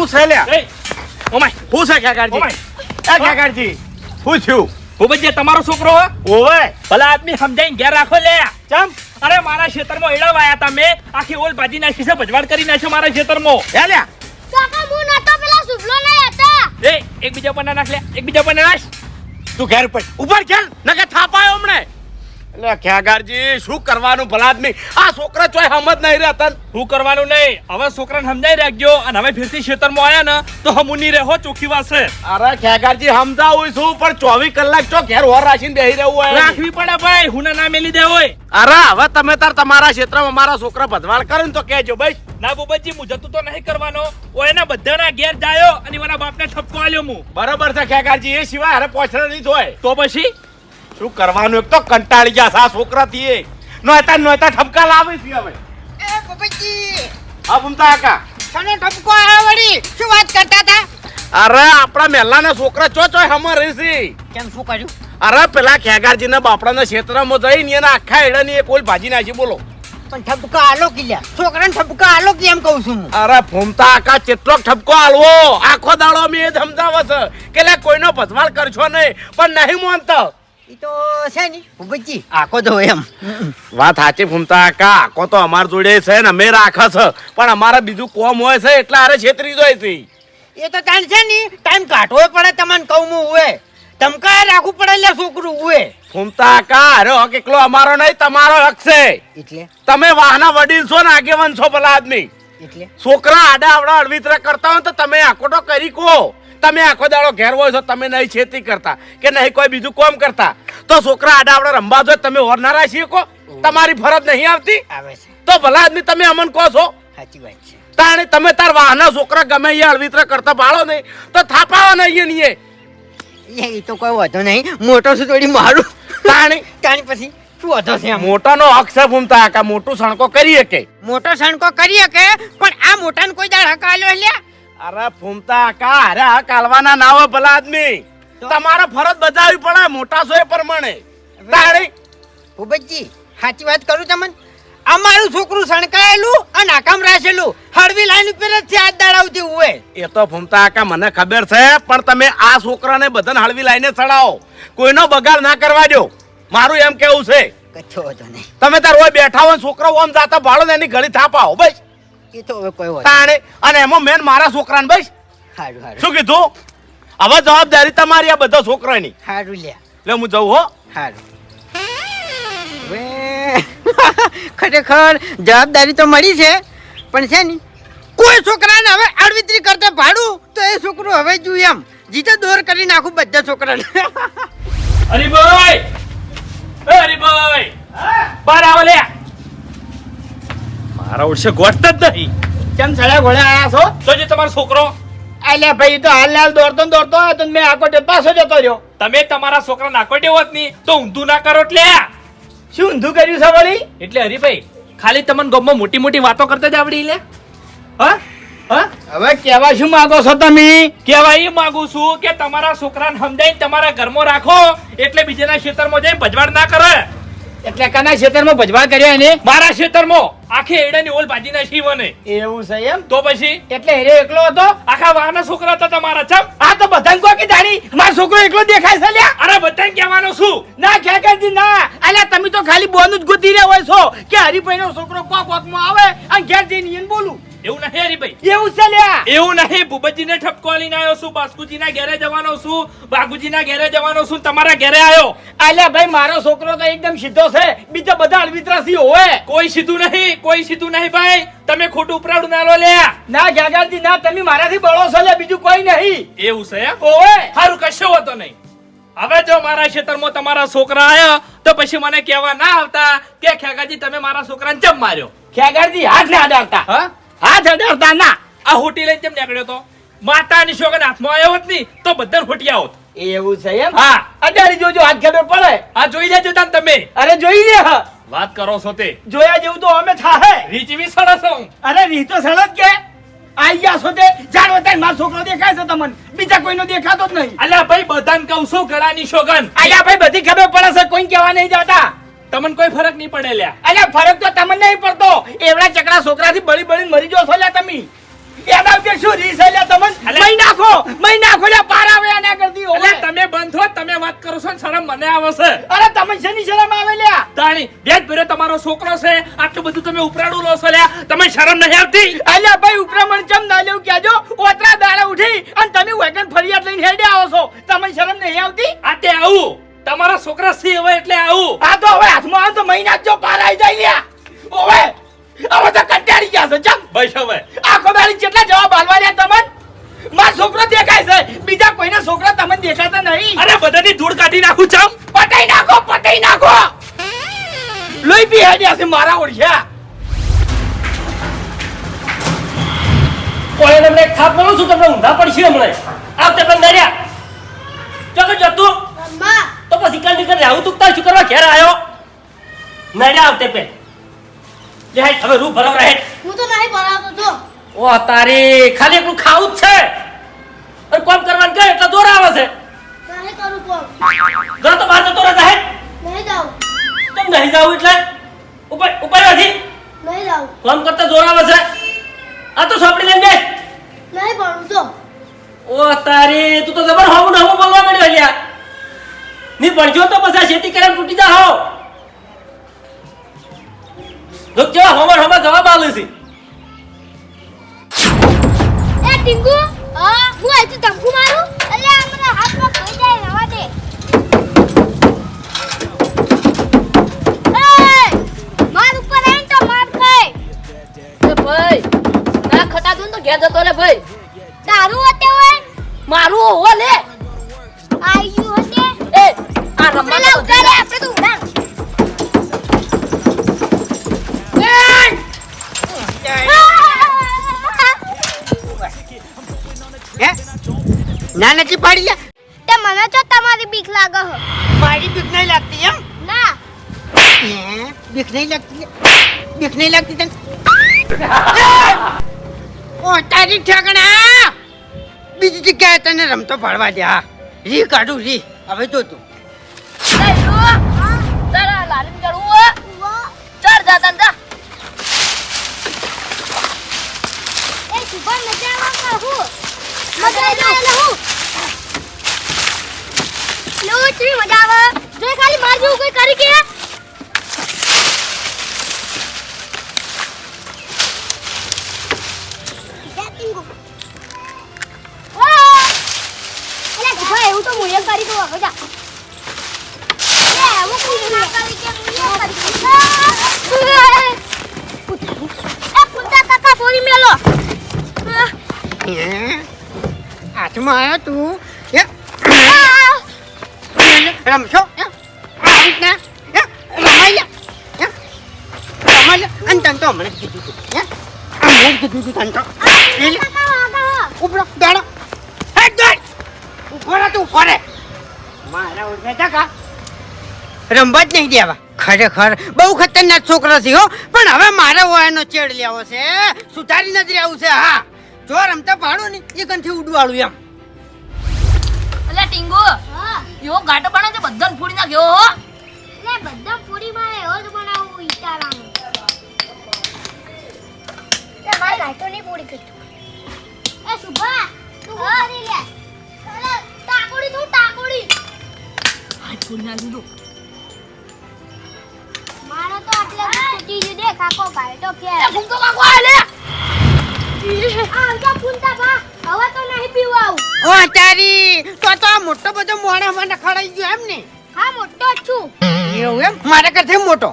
હું છે હું છે લ્યા ઓમાય. હું છે ઓમાય. એ હું ભૂપતજી તમારો છોકરો હો? ઓવે. ભલા આદમી સમજાઈને ઘેર રાખો લે. ચમ? અરે મારા ખેતરમાં એડા વાયા તમે આખી ઓલ ભાજી નાખી છે ભજવાડ કરી નાખ્યો મારા ખેતરમાં. એ લ્યા કાકા હું નતો પેલા સુભલો નહીં હતા. એ એકબીજા પર નાખ લે. એકબીજા પર નાખ. તું ઘેર પર ઉપર ચાલ નકે થાપાયો હમણે. એટલે ખેગારજી શું કરવાનું ભલા આદમી? આ છોકરા ચોય હમત નહીં રહેતા હું કરવાનું નહીં? હવે છોકરાને સમજાઈ રાખજો અને હવે ફેરથી ખેતરમાં આયા ને તો હમુની રહો ચોખ્ખી વાત છે અરે ખેગારજી સમજાવું છું પણ ચોવીસ કલાક ચો ઘેર હોર રાખીને બેહી રહેવું હોય. રાખવી પડે ભાઈ હું ના મેલી દે હોય. અરે હવે તમે તાર તમારા ક્ષેત્રમાં મારા છોકરા ભદવાડ કરે ને તો કહેજો ભાઈ ના બોબજી હું જતું તો નહીં કરવાનો. ઓ એના બધાના ઘેર જાયો અને મારા બાપને ઠપકો આલ્યો હું બરોબર છે ખેગારજી એ સિવાય અરે પોછડા નહીં જોય તો પછી? શું કરવાનું? એક તો કંટાળી ગયા સા છોકરા થી નોયતા નોતા ઠપકા લાવે છે હવે. એ બાબાજી હા ભૂમતા કાકા. તને ઠપકો વળી? શું વાત કરતા હતા? અરે આપણા મહેલાના છોકરા ચો ચો હમર છે? કેમ શું કર્યું? અરે પેલા ખેગારજીના બાપડાના ક્ષેત્રમાં જઈને એના આખા એડાની એક ઓલ ભાજી નાખી બોલો. પણ ઠપકા આલો કિલ્યા છોકરાને ઠપકા આલો કે એમ કહું છું અરે ભૂમતા આકા કેટલો ઠપકો આલવો. આખો દાડો મેં એ સમજાવે છે. કે કોઈનો ભસવાડ કરશો નહીં. પણ નહીં માનતો. તો છે ને ભૂપતજી આખો તો એમ. વાત સાચી ફૂમતા કા આખો તો અમાર જોડે છે ને અમે રાખે છે. પણ અમારે બીજું કોમ હોય છે એટલે આરે છેતરી જાય છે. એ તો તાણ છે ને ટાઈમ કાઢવો પડે તમને કહું હું ઉવે ધમકાય રાખવું પડે એટલે છોકરું ઉવે ફૂમતા કા અરે હક એકલો અમારો નહીં તમારો હક છે. એટલે? તમે વાહના વડીલ છો ને આગેવાન છો ભલા આદમી. એટલે? છોકરા આડા આવડા અડવિતરા કરતા હોય તો તમે આખોટો કરી કો તમે આખો દાડો ઘેર હોય છો તમે નહીં ખેતી કરતા. કે નહીં કોઈ બીજું કોમ કરતા. તો છોકરા આડા આપણે રમવા જોઈએ તમે ઓર ના રાખી શકો. તમારી ફરજ નહીં આવતી. આવે તો ભલા આદમી તમે અમન કહો છો. સાચી વાત છે. તાણે તમે તાર વાહના છોકરા ગમે એ અળવિત્ર કરતા પાડો નહીં. તો થાપાવા નહીં નહીં એ તો કોઈ વાંધો નહીં. મોટો શું થોડી મારું. તાણી. તાણી પછી શું વધો છે મોટાનો હક છે ભૂમતા આકા મોટું સણકો કરી શકે મોટો સણકો કરી શકે પણ આ મોટાને કોઈ દાડ હક આલ્યો લ્યા? અરે ફૂમતા આકા અરે આ કાલવાના ના હોય ભલા આદમી? તમારે ફરજ બજાવવી પડે મોટા સોય એ પ્રમાણે તાણી ભૂપતજી સાચી વાત કરું તમને? અમારું છોકરું સણકાયેલું અને આકામ રાખેલું હળવી લાઈન ઉપર જ આજ દાડાવતી હોય એ તો ફૂમતા આકા મને ખબર છે પણ તમે આ છોકરાને બધાને હળવી લાઈને ચડાવો. કોઈનો બગાડ ના કરવા દો. મારું એમ કેવું છે? કચ્છો તમે તાર હોય બેઠા હોય છોકરો ઓમ જાતા ભાડો ને એની ઘડી થાપાવો બસ. એ તો હવે કોઈ તાણે અને એમાં મેન મારા છોકરાને બસ. સારું સારું શું કીધું? હવે જવાબદારી તમારી આ બધા છોકરાની. સારું લે. હું જઉં હો. સારું ખરેખર જવાબદારી તો મળી છે પણ છે ને કોઈ છોકરાને હવે આડવિતરી કરતા ભાડું તો એ છોકરું હવે જોયું એમ. જીતે દોર કરી નાખું બધા છોકરાને. હરિભાઈ! હરિભાઈ! બાર આવો લે. મારા ઓળશે ગોઠતા જ નહીં. કેમ સળ્યા ઘોડે આયા છો? તો જે તમારો છોકરો. અલ્યા ભાઈ તો હાલ હાલ દોડતો દોડતો આવ્યો તો મેં આકોટે પાછો જતો રહ્યો. તમે તમારા છોકરા નાકોટે હોતની તો ઊંધું ના કરો એટલે. શું ઊંધું કર્યું છે વળી? એટલે હરિભાઈ ખાલી તમને ગમમાં મોટી મોટી વાતો કરતા જ આવડી લે. હા? હા? હવે કેવા શું માંગો છો તમે? કેવા એ માંગુ છું કે તમારા છોકરાને સમજાવીને તમારા ઘરમાં રાખો એટલે બીજાના ખેતરમાં જઈને ભજવાડ ના કરે. એટલે કના ક્ષેત્રમાં ભજવા કર્યા એને? મારા ક્ષેત્રમાં આખી એડાની ઓલ ભાજી ના મને. એવું છે એમ? તો પછી? એટલે હેરે એકલો હતો? આખા વાના છોકરા હતા તમારા ચમ? આ તો બધાને કોકી કે દાડી મારો છોકરો એકલો દેખાય છે લ્યા. અરે બધાને કહેવાનો શું? ના ખેકરજી ના. અલ્યા તમે તો ખાલી બોનું જ ગુતી રહ્યા હોય છો. કે હરીભાઈનો છોકરો કોક કોકમાં આવે અને ઘેર જઈને એને બોલું? એવું નહીં હરીભાઈ એવું છે લ્યા. એવું નહીં ભૂપતજીને ઠપકો લઈને આવ્યો છું બાસ્કુજીના ઘેરે જવાનો છું બાગુજીના ઘેરે જવાનો છું તમારા ઘેરે આવ્યો. આલ્યા ભાઈ મારો છોકરો તો એકદમ સીધો છે. બીજા બધા અળવિતરાસી હોય. કોઈ સીધું નહીં કોઈ સીધું નહીં ભાઈ. તમે ખોટું ઉપરાડું ના લો લ્યા. ના જાગાજી ના તમે મારાથી બળો છો લે બીજું કોઈ નહીં. એવું છે ઓય સારું કશો હતો નહીં. હવે જો મારા ખેતરમાં તમારા છોકરા આવ્યા તો પછી મને કહેવા ના આવતા કે ખેગાજી તમે મારા છોકરાને ચમ માર્યો? ખેગાજી હાથ ના અડાડતા હા? હાથ અડાડતા ના. આ હોટી લઈને ચમ નીકળ્યો તો? માતાની છોકરાને હાથમાં આવ્યો હોતની તો બધાને હોટિયા હોત. એવું છે એમ? હા. અડાડી જોજો હાથ ખબર પડે. આ જોઈ લેજો તાન તમે. અરે જોઈ લે વાત કરો છો તે. જોયા જેવું તો અમે થાહે. રીચવી સરસ હું. અરે રી તો સળદ કે. આઈ ગયા છો તે. જાણો તાર મારો છોકરો દેખાય છે તમને. બીજા કોઈનો દેખાતો જ નહીં. અલ્યા ભાઈ બધાને કહું છું ગળાની શોગન. અલ્યા ભાઈ બધી ખબર પડે છે. કોઈ કહેવા નહીં જતા. તમને કોઈ ફરક નહીં પડે લ્યા. અલ્યા ફરક તો તમને નહીં પડતો. એવડા ચકડા છોકરાથી બળી બળીને મરી જશો લ્યા તમે. એના ઉપર શું રીસ લ્યા તમને? અલે. નાખો મહી નાખો લ્યા પાર આવે આના કરતી એટલે ઓવે. તમે બંધ હો તમે વાત કરો છો ને શરમ મને આવે છે. અરે તમે શેની શરમ આવે લ્યા? તાણી બેજ ભર્યો તમારો છોકરો છે આટલું બધું તમે ઉપરાડું લો છો લ્યા. તમે શરમ નહીં આવતી? અલ્યા ભાઈ ઉપરામણ ચમ ના લેવું? કહેજો ઓતરા દાડા ઉઠી અને તમે વેગન ફરિયાદ લઈને હેડે આવો છો. તમને શરમ નહીં આવતી? આ તે આવું. તમારા છોકરા સી હવે એટલે આવું. આ તો હવે હાથમાં આવે તો મહિના જો પાર આવી જાય લ્યા. ઓવે હવે તો કંટાળી ગયા છે ચમ. બસ હવે. આખો દાડી કેટલા જવાબ આલવા રહ્યા તમને? મારો છોકરો દેખાય છે બીજા કોઈના છોકરા તમને દેખાતા નહીં. અરે બધાની ધૂળ કાઢી નાખું ચમ. પટાઈ નાખો પટાઈ નાખો. લોહી પી હેડ્યા છે મારા ઓળખ્યા કોઈ તમને એક થાપ મારું છું તમને ઊંધા પડશે હમણાં. આવતે પણ નડ્યા ચલો જતું. તો પછી કલ નીકળ આવું તું તાર શું કરવા ઘેર આવ્યો નડ્યા આવતે પે લે હાઈ હવે રૂ ભરાવ રહે હું તો નહીં ભરાવતો જો. ઓ તારી ખાલી એકલું ખાવું જ છે. અને કોમ કરવાનું કહે એટલે દોરા આવે છે. નહીં કરું કોમ. જો તો બહાર જતો રહે નહીં જાઉં. કેમ નહીં જાવું એટલે? ઉપર ઉપર નથી નહીં જાઉં. કોમ કરતા દોરા આવે છે. આ તો સોપડી લઈને બેસ. નહીં ભણું તો ઓ તારી તું તો જબર હોવું ન હોવું બોલવા માંડ્યો અલ્યા ની ભણજો તો પછી ખેતી કરે તૂટી જા હો જો કેવા હમર હમર જવાબ આલે છે. એ ટીંગુ હા હું અહીંથી ધમકુ મારું? એટલે આ મને હાથમાં થઈ જાય રવા દે. માર ઉપર આવીને તો માર ખાય. એ ભાઈ ના ખટા દઉં તો ઘેર જતો રે ભાઈ. તારું હતે હોય મારું હો લે. લાગે હો. મારી બીક નહીં લાગતી એમ? ના? બીક નહીં લાગતી? બીક નહીં લાગતી તને? ઓ તારી ઠેકણા બીજી જગ્યાએ તને રમતો પાડવા દે હા. રી કાઢું રી. હવે જો તું માર જેવું કોઈ કરી કે એવું તો મુયે કરી દો હવે જા. એ હું કોઈ ના કરી કે મુયે કરી એ કુંતા કાકા ફોરી મેલો? હાથમાં આવ્યો તું? રમશો હે? આ રીતના હે? રમાઈ લે હે? રમાઈ લે અને તને તો હમણાં કીધું તું હે? હમણાં કીધું તું તને તો લે, લે. ઉપડો દાડો હેડ દોડ ઊભો રહે તું ઊભો રહે મારા ઓળખે કાકા રમવા જ નહીં દેવા ખરેખર બહુ ખતરનાક છોકરો છે હો પણ હવે મારે એનો ચેડ લેવો છે સુધારી નથી રહેવું છે હા જો રમતા પાડો ને એ કંઠી ઉડવાળું એમ એટલે ટીંગુ હા યો ગાટો બને છે બધાને ફૂડી નાખ્યો હો લે બધા પૂરી મારે લાઈટો પૂરી એ તું કરી લે? અરે તું તો. આટલે દે કાકો ભાઈ તો કે એ ફૂમતો કાકો આ લે. આવજા ફૂલતા બા. હવે તો નહીં પીવું આવું ઓ તારી તો તો આ મોટો બધો મોણા મને ખડાઈ ગયો એમ ને? હા મોટો છું. એવું એમ? મારા કરતા મોટો.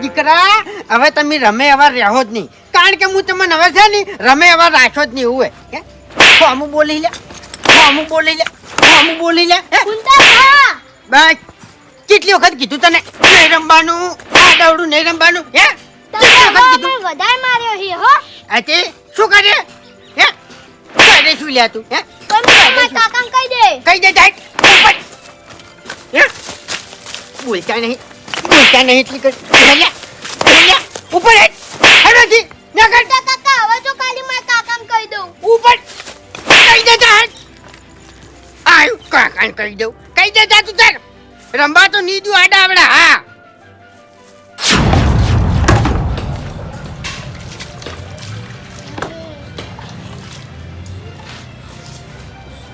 દીકરા હવે તમે રમે એવા રહો જ નહીં. કારણ કે હું તમને હવે છે ને રમે એવા રાખો જ નહીં એવું હે? અમુક બોલી લે. અમુક બોલી લે. અમુક બોલી લે. બા બસ. કેટલી વખત કીધું તને? નહીં રમવાનું. આ દવડું નહીં રમવાનું. હે? વધારે માર્યો હો. શું કરે? હે? કરે શું લ્યા તું? હે? કહી દે. કઈ દે જાય. હે? બોલતા નહીં. બોલતા નહીં એટલી કરી. ઉપર. રંબા તો નીદુ આડા આવડા હા.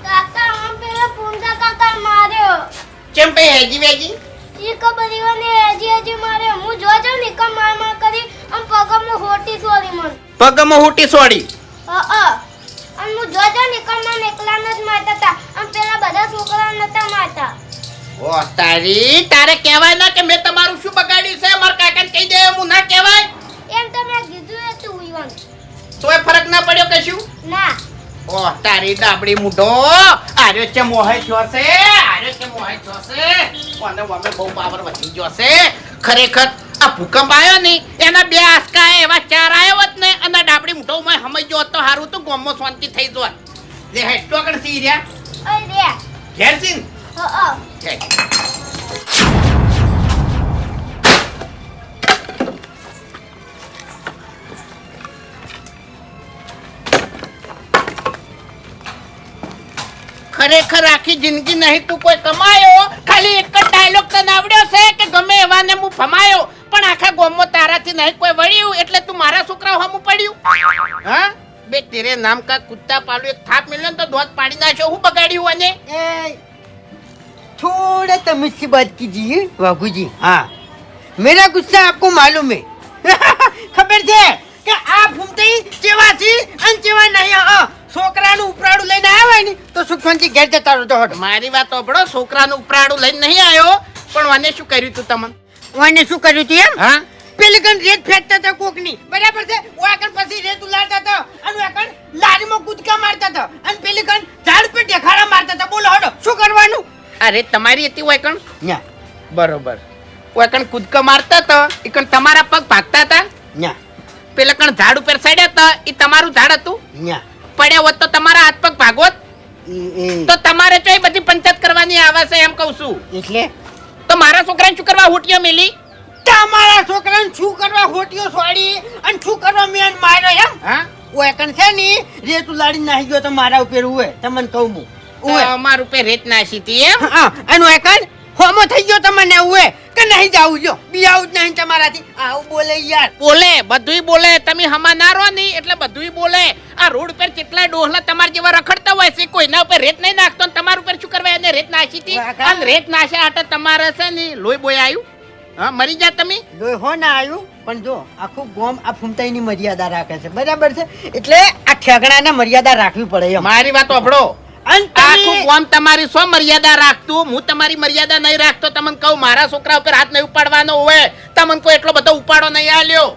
કાકા આમ પેલા પૂંજા કાકા માર્યો. કેમ પે હેજી વેજી? કબરી હજી હજી મારે હું જો જો નિકમ કમ માર માર કરી આમ પગમો હોટી સોરી મન. પગમો હોટી સોડી અ અ. અને હું જો જો નિકમ કમ મને એકલા જ મારતા હતા. આમ પેલા બધા છોકરા નતા મારતા. ઓ તારી તારે કહેવાય ના કે મેં તમારું શું બગાડ્યું છે? મારા કાકાને કહી દે હું ના કહેવાય. એમ તો મેં કીધું હતું ઈવન. તો એ ના ના ઓ તારી ડાબડી મુઢો. આર્યો છે મોહે જોશે આર્યો છે મોહે જોશે કોને વમે બહુ પાવર વધી ગયો છે. ખરેખર આ ભૂકંપ આવ્યો ને એના બે આસકા એવા ચાર આવ્યો હોત ને અને ડાબડી મુઢો મેં સમજ્યો તો હારું તો ગોમમાં શાંતિ થઈ જોત. લે હેડ તો કણ સી રહ્યા. ઘેર સીન? ખરેખર આખી જિંદગી નહીં તું કોઈ કમાયો ખાલી એક જ ડાયલોગ તને આવડ્યો છે કે ગમે એવાને હું ફમાયો પણ આખા ગોમમાં તારાથી નહીં કોઈ વળ્યું એટલે તું મારા છોકરા હમું પડ્યું હા બે તેરે નામ કા કુત્તા પાલું એક થાપ મિલ્યો ને તો દોત પાડી નાખ્યો હું બગાડ્યું અને थोड़ा तमीज से बात कीजिए बाबू जी हाँ मेरा गुस्सा आपको मालूम है ખબર છે કે આ ફૂમતી ચેવા છે અને ચેવા નહીં હા છોકરાનું ઉપરાડું લઈને આવ્યા ને તો સુખવંતજી ઘેર જતા રહો. હટ. મારી વાત સાંભળો છોકરાનું ઉપરાડું લઈને નહીં આવ્યો પણ મને શું કર્યું તું તમને? વાને શું કર્યું તું એમ? હા? પેલી કણ રેત ફેંકતા હતા કોકની. બરાબર છે? વાકણ પછી રેત ઉલાડતા હતા અને વાકણ લારીમાં કૂદકા મારતા હતા. અને પેલી કણ ઝાડ પર ઢેખાડા મારતા હતા. બોલો હડો શું કરવાનું? અરે તમારી હતી વાકણ કણ? ન્યા. બરોબર. વાકણ કૂદકા મારતા હતા? એ કણ તમારા પગ ભાગતા હતા? ન્યા. પેલા કણ ઝાડ ઉપર સડ્યા હતા? એ તમારું ઝાડ હતું? ન્યા. પડ્યા હોત તો તમારા હાથ પગ ભાગોત? તો તમારે ચોય બધી પંચાયત કરવાની છે એમ કહું છું. એટલે? તો મારા છોકરાને શું કરવા હોટીઓ મેલી? તમારા છોકરાને શું કરવા હોટીઓ સોડી? અને શું કરવા મેં એને માર્યો એમ? હા? ઓય કણ છે ની રેત ઉલાડી નાહી ગયો તો મારા ઉપર ઉવે. તમને કહું હું. ઓય અમાર ઉપર રેત નાસી હતી એમ? હા અને કણ હોમો થઈ ગયો તમને ઉવે કે નહીં જાવું જો બિયાવું જ નહીં તમારાથી. આવું બોલે યાર. બોલે બધુંય બોલે. તમે હમા ના રહો નહીં એટલે બધુંય બોલે. આ રોડ પર કેટલાય ડોહલા તમારા જેવા રખડતા હોય છે કોઈના ઉપર રેત નહીં નાખતો ને તમારા ઉપર શું કરવા એને રેત નાખી હતી. અને રેત નાસ્યા આટે તમારે છે ને લોહી બોય આવ્યું હા મરી જા તમે? લોહી હો ના આવ્યું પણ જો આખું ગોમ આ ફૂમતાઈની મર્યાદા રાખે છે. બરાબર છે? એટલે આ ઠેકડાને મર્યાદા રાખવી પડે મારી વાત અને આખું કોમ તમારી સો મર્યાદા રાખતું. હું તમારી મર્યાદા નહીં રાખતો. તમને કહું મારા છોકરા ઉપર હાથ નહીં ઉપાડવાનો હોય. તમને કોઈ એટલો બધો ઉપાડો નહીં આલ્યો.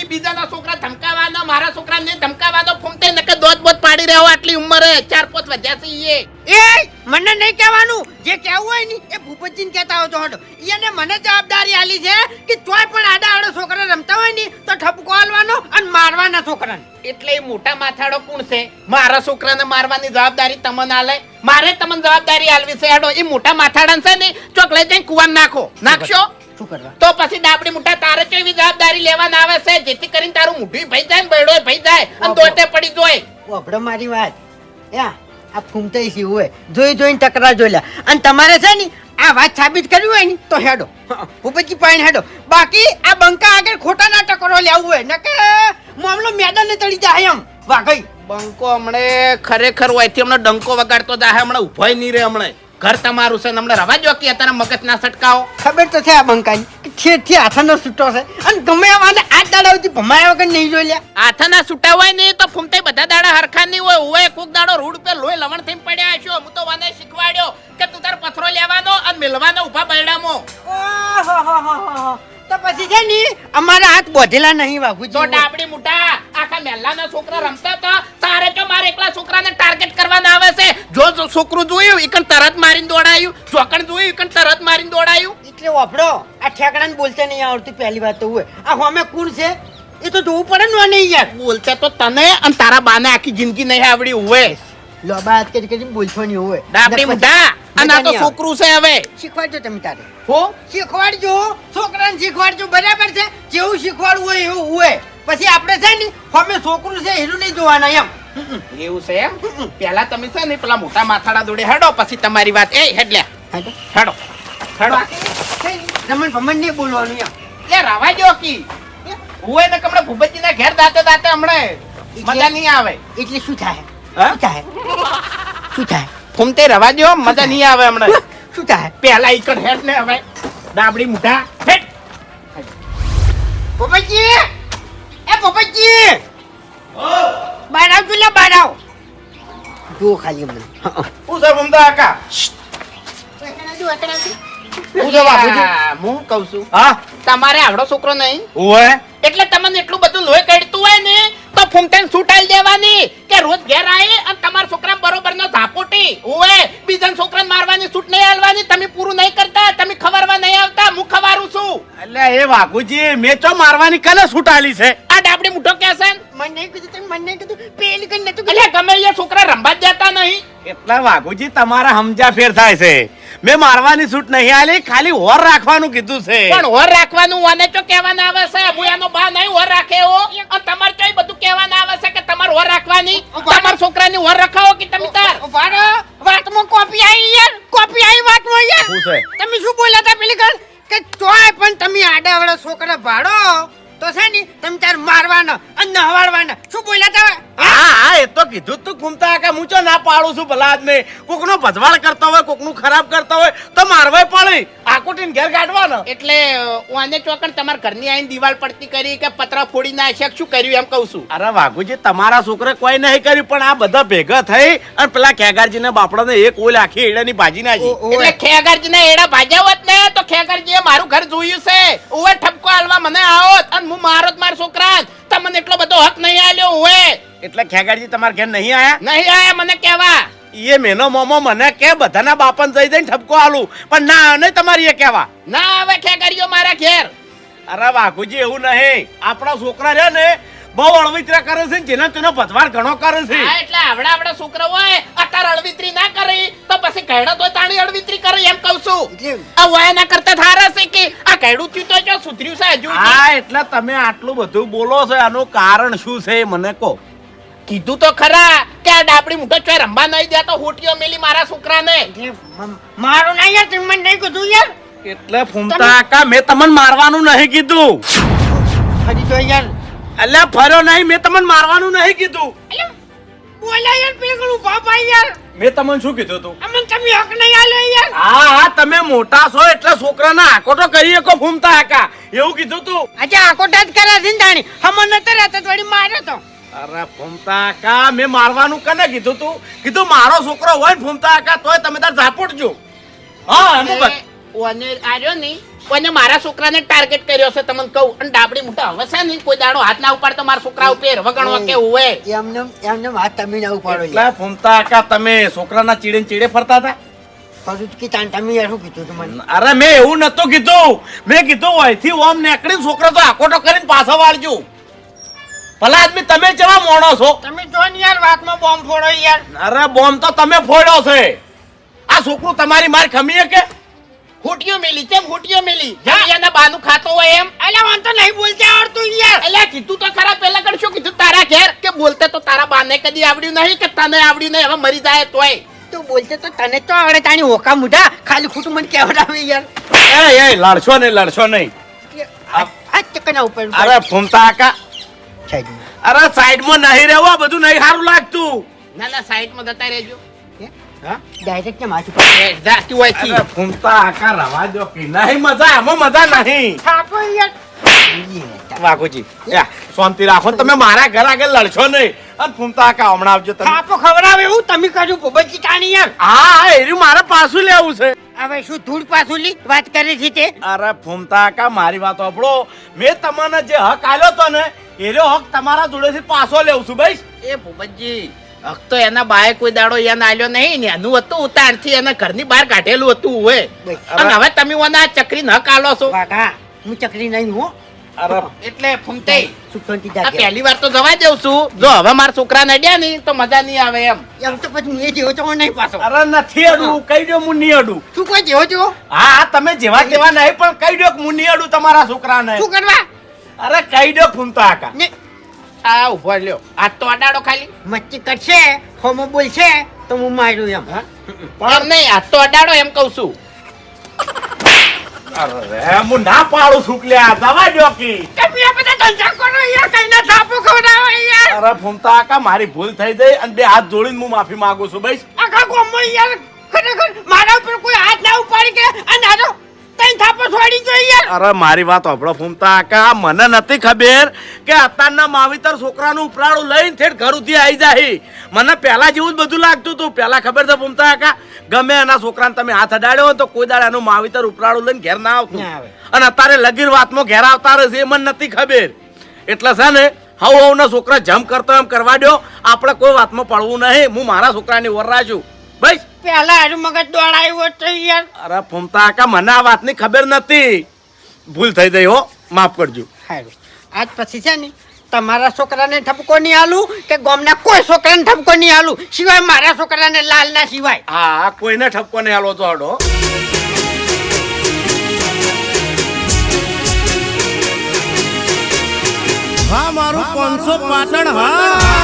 એ! બીજાના છોકરા ધમકાવાનો મારા છોકરાને ધમકાવાનો ફૂમતે નકે દોત બોત પાડી રહ્યો આટલી ઉંમરે? ચાર પોત વધ્યા છે એ એ મને નહીં કહેવાનું. જે કહેવું હોય ને એ ભૂપતજીને કહેતા હોય તો હટો એને મને જવાબદારી આલી છે કે તોય પણ આડા આડો છોકરા રમતા હોય ને તો ઠપકો આલવાનો અને મારવાના છોકરાને. એટલે એ મોટા માથાડો કોણ છે? મારા છોકરાને મારવાની જવાબદારી તમને આલે? મારે તમને જવાબદારી આલવી છે હેડો. એ મોટા માથાડા છે ને ચોકલેટ જઈને કુવાન નાખો? નાખશો? શું કરવા? તો પછી ડાબડી મોટા તારે કેવી જવાબદારી લેવાના આવે છે? જેથી કરીને તારું મુઠી ભઈ જાય ને બૈડો ભઈ જાય અને દોટે પડી જોય. વાપડો મારી વાત. યા આ ફૂમતાઈ સી હોય? જોઈ જોઈને ટકરા જોઈ અને તમારે છે ને આ વાત સાબિત કરવી હોય ને તો હેડો. ભૂપતજી પાણી હેડો. બાકી આ બંકા આગળ ખોટા ના ટકરો લેવું હોય. નકે મામલો મેદાને તળી જાય એમ. વાઘઈ. બંકો હમણે ખરેખર હોયથી હમણાં ડંકો વગાડતો જાય હમણાં ઉભોય નહીં રે હમણે. ઘર તમારું છે તમને રવા જો કે અત્યારે મગજ ના સટકાવો ખબર તો છે આ બંકાની કે ઠેઠથી આથાનો છૂટો છે. અને ગમે વાને આ દાડાઓથી ભમાયા વગર નહીં જોઈ લ્યા આથાના છૂટા હોય ને તો ફૂમતે બધા દાડા હરખા નહીં હોય. હોય કોક દાડો રોડ ઉપર લોહી લવણ થઈને પડ્યા હશો. હું તો વાને શીખવાડ્યો કે તું તાર પથરો લેવાનો અને મેલવાનો ઊભા બૈડામાં. ઓહોહોહોહો. તો પછી છે ને અમારા હાથ બોધેલા નહીં તો ડાબડી મોટા આખા મહેલાના છોકરા રમતા હતા તારે તો મારે એકલા છોકરાને ટાર્ગેટ કરવાના આવે છે? જો છોકરું જોયું ઈકણ તરત મારીને દોડાયું. ચોકણ જોયું ઈકણ તરત મારીને દોડાયું. એટલે ઓફડો આ ઠેકડાને બોલતે નહીં આવડતું પહેલી વાત તો હોય. આ હોમે કુણ છે? એ તો જોવું પડે ને નહીં યાર. બોલતા તો તને અને તારા બાને આખી જિંદગી નહીં આવડી હોય લોબા કરી કરીને બોલશો નહીં હોય ડાબડી મોટા અને આ તો. છોકરું છે હવે. શીખવાડજો તમે તારે. હો? શીખવાડજો. છોકરાને શીખવાડજો બરાબર છે? જેવું શીખવાડવું હોય એવું હોય. પછી આપણે છે ને હોમે છોકરું છે એનું નહીં જોવાના એમ. એવું છે એમ? પેલા તમે છે ને પેલા મોટા માથાડા જોડે હેડો પછી તમારી વાત. એ હેડલે હેડો. હેડો. રમણ ભમણ નહીં બોલવાનું એમ. લે રવા જો કી. હું? એને કમણે ભૂપતજી ના ઘેર દાતે દાતે હમણે મજા નહીં આવે. એટલે શું થાય? હા? શું થાય? શું થાય? ફૂમતે રવા દો મજા નહીં આવે હમણાં. શું થાય? પેલા એક હેઠ ને હવે ડાબડી મુઠા હેઠ. પોપટજી! એ પોપટજી! બહાર આવજો લે બહાર આવ જુઓ ખાલી અમને. હું સર ભૂમતા કાકા હું છે હું કઉ છું. હા? તમારે આવડો છોકરો નહીં. એટલે તમને એટલું બધું લોહી કાઢતું હોય ને તો ફૂમતેન છૂટાઈ દેવાની કે રોજ ઘેર આવે અને તમારા છોકરા બરોબર નો ઝાપોટી. ઓએ બીજા છોકરા મારવાની છૂટ નહીં આલવાની તમે પૂરું નહીં કરતા તમે ખબરવા નહીં આવતા હું ખવારું છું. એટલે એ વાઘુજી મેં ચો મારવાની કને છૂટાલી છે? આ ડાબડી મુઠો કેસન મને કીધું તમે મને કીધું પેલી કઈ નતું એટલે ગમે એ છોકરા રંબા જતા નહીં. એટલા વાઘુજી તમારા સમજા ફેર થાય છે. મેં મારવાની છૂટ નહીં આલી ખાલી હોર રાખવાનું કીધું છે. પણ હોર રાખવાનું અને તો કહેવાના આવે છે? હું બા નહીં હોર રાખે એવો અને તમારે ચોય બધું કહેવાના આવે છે કે તમારે હોર રાખવાની? તમારા છોકરાની હોર રખાવો કે તમે તાર? વારો વાતમાં કોપી આવી યાર કોપી આવી વાતમાં યાર. તમે શું બોલ્યા હતા પેલી કે તોય પણ તમે આડાવાળા છોકરા ભાડો. તો છે ને તમે તાર મારવાના અને નહવાડવાના. શું બોલ્યા તા હા? હા એ તો કીધું તું ઘૂમતા કે હું ચો ના પાડું છું ભલા આદમી કોકનો ભજવાળ કરતો હોય કોકનું ખરાબ કરતો હોય તો મારવાય પડે આકુટીને ઘેર કાઢવાનો. એટલે ઓને ચોકણ તમારા ઘરની આઈને દિવાલ પડતી કરી કે પતરા ફોડી નાખ્યા કે શું કર્યું એમ કહું છું. અરે વાઘુજી તમારા છોકરે કોઈ નહીં કર્યું પણ આ બધા ભેગા થઈ અને પેલા ખેગારજી ને બાપડાને એક ઓલ આખી એડાની ભાજી નાખી. એટલે ખેગારજી ના એડા ભાજ્યા હોત ને તો ખેગારજી મારું ઘર જોયું છે. ઓવે ઠપકો હાલવા મને આવોત અને હું મારો જ મારા છોકરા તમને એટલો બધો હક નહીં આલ્યો હોય એટલે ખેગાડજી તમારા ઘેર નહીં આયા? નહીં આયા મને કેવા? એ મેનો મોમો મને કે બધાના બાપન જઈ જઈને ઠપકો આલું. પણ ના નહીં તમારી એ કેવા? ના આવે ખેગાડીઓ મારા ઘેર. અરે વાઘુજી એવું નહીં. આપણા છોકરા છે ને બહુ અળવિતરા કરે છે જેનો તેનો ભજવાળ ઘણો કરે છે. હા એટલે આવડા આવડા છોકરા હોય અત્યારે અળવિત્રી ના કરી તો પછી કહેડો તો તાણી અળવિત્રી કરે એમ કહું છું. આ વાય ના કરતા થારા છે કે આ કહેડું થયું તો જો સુધર્યું છે હજુ હા એટલે તમે આટલું બધું બોલો છો આનું કારણ શું છે એ મને કહો. કીધું તો ખરા કે આ ડાબડી મુઠો ચોય રંબા નહીં દેતો હોટીઓ મેલી મારા છોકરાને. મારું મ- મારો ના યાર તમે મને નહીં કીધું યાર. એટલે ફૂમતા કાકા મેં તમને મારવાનું નહીં કીધું. હજી તો યાર. એટલે ફર્યો નહીં મેં તમને મારવાનું નહીં કીધું. બોલ્યા યાર પેલી ઊભા યાર. મેં તમને શું કીધું તું અમને તમે હક નહીં આલ્યો યાર હા હા તમે મોટા છો એટલે છોકરાના આકોટો કરી શકો ફૂમતા કાકા એવું કીધું તું? અચ્છા આકોટા જ કરે છે ને તાણી હમણ નતો રહેતો તો વળી માર્યો તો. અરે ફૂમતા કાકા મેં મારવાનું કને કીધું તું? કીધું મારો છોકરો હોય ને ફૂમતા કાકા તોય તમે તાર ઝાપોટજો. હા એમ બસ ઓને આર્યો ની ઓને મારા છોકરાને ટાર્ગેટ કર્યો છે તમને કહું. અને ડાબડી મોટા હવે છે ને કોઈ દાડો હાથ ના ઉપાડતો મારા છોકરા ઉપર વગણવા કે હોય. એમને એમને હાથ તમે ના ઉપાડો એટલે ફૂમતા આકા તમે છોકરાના ચીડે ચીડે ફરતા હતા? કીધું અરે મેં એવું નતું કીધું. મેં કીધું અહીંથી ઓમ નીકળી છોકરો તો આકોટો કરીને પાછો વાળજો. ભલા આદમી તમે કેવા મોણો છો? તમે જો ને યાર વાતમાં બોમ્બ ફોડો યાર. અરે બોમ્બ તો તમે ફોડ્યો છે. આ છોકરું તમારી માર ખમીએ કે હોટીઓ મેલી કેમ હોટીઓ મેલી? જમિયાના બાનું ખાતો હોય એમ? અલ્યા વાન તો નહીં બોલતા આવડતું યાર. એટલે કીધું તો ખરા પેલા કણ શું કીધું તારા ઘેર. કે બોલતે તો તારા બાને કદી આવડ્યું નહીં કે તને આવડ્યું નહીં હવે મરી જાય તોય. તું બોલતે તો તને તો આવડે તાણી હોકા મુઢા. ખાલી ખોટું મને કહેવડાવે યાર. એ એ લડશો નહીં લડશો નહીં. આ આ ચકના ઉપર અરે ફૂમતા આકા. છે અરે સાઈડમાં નહીં રહેવા બધું નહીં સારું લાગતું. ના ના સાઈડમાં જતા રહેજો. ડાયરેક્ટ કેમ ઉપર એ, જાતી હોયથી. અરે ફૂમતા કાકા રવા દો કે નહીં મજા આમાં મજા નહીં. વાઘુજી યા શાંતિ રાખો તમે મારા ઘર આગળ લડશો નહીં. અને ફૂમતા આકા હમણાં આવજો તમે. ખબર ખવડાવે એવું? તમે કાજુ ભૂપતજી તાણી યાર. હા હા એર્યું મારે પાછું લેવું છે. હવે શું ધૂળ પાછું લી? વાત કરે છે તે. અરે ફૂમતા આકા મારી વાત સાંભળો. મેં તમને જે હક આલ્યો તો ને એનો હક તમારા જોડેથી પાછો લેવું છું ભાઈ એ ભૂપતજી તો એના બાએ કોઈ દાડો એને આલ્યો નહીં ને એનું હતું ઉતારથી એને ઘરની બહાર કાઢેલું હતું હોય અને હવે તમે આ ચકરી ન કાલો છો. હું ચકરી નહીં હું. એટલે ફૂમતે. પહેલી વાર તો જવા દેવ છું. જો હવે મારા છોકરા નડ્યા નહીં તો મજા નહીં આવે એમ. એમ તો પછી હું એ જેવો છો નહીં પાછો. અરે નથી અડું કહી દો હું નહીં અડું. તું કોઈ જેવો છો? હા હા તમે જેવા તેવા નહીં પણ કહી દો કે હું નહીં અડું તમારા છોકરાને. શું કરવા? અરે કહી દો ફૂમતા આકા આ ઊભો લ્યો આ તો અડાડો ખાલી. મચ્છી કરશે હોમો બોલશે તો હું મારું એમ. પણ નહીં આ તો અડાડો એમ કહું છું. અરે હું ના પાડું છું કે આ દવા દો કે. તમે આ બધા ધંધા કરો યાર કઈ ના થાપો ખવડાવો યાર અરે ફૂમતા કાકા મારી ભૂલ થઈ ગઈ અને બે હાથ જોડીને હું માફી માંગુ છું ભાઈ આખા ગામમાં યાર ખરેખર મારા ઉપર કોઈ હાથ ના ઉપાડી કે? અને આજો તઈ થાપો છોડી યાર? અરે મારી વાત આપણો ફૂમતા કાકા. મને નથી ખબર કે અત્યારના માવીતર છોકરાનું ઉપરાળું લઈને ઠેઠ ઘર સુધી આવી જાય મને પહેલા જેવું જ બધું લાગતું હતું. પહેલા ખબર છે ફૂમતા કા ગમે એના છોકરાને તમે હાથ અડાડ્યો હોય તો કોઈ દાડે એનું માવિતર ઉપરાળું લઈને ઘેર ના આવતું. આવે. અને અત્યારે લગીર વાતમાં ઘેર આવતા રહે છે એ મને નથી ખબર. એટલે છે ને હવ હવના છોકરા જમ કરતો એમ કરવા દો આપણે કોઈ વાતમાં પડવું નહીં. હું મારા છોકરાની વરરા છું. બસ પહેલા હારું મગજ દોડાયું હોત તો યાર. અરે ફૂમતા કાકા મને આ વાતની ખબર નથી. ભૂલ થઈ ગઈ હો. માફ કરજો. હારું. આજ પછી છે ને તમારા છોકરાને ઠપકો નહીં આલું કે ગામના કોઈ છોકરાને ઠપકો નહીં આલું? સિવાય મારા છોકરાને લાલ ના સિવાય. હા કોઈને ઠપકો નહીં આલો તો હડો હા મારું પાંચસો પાટણ હા.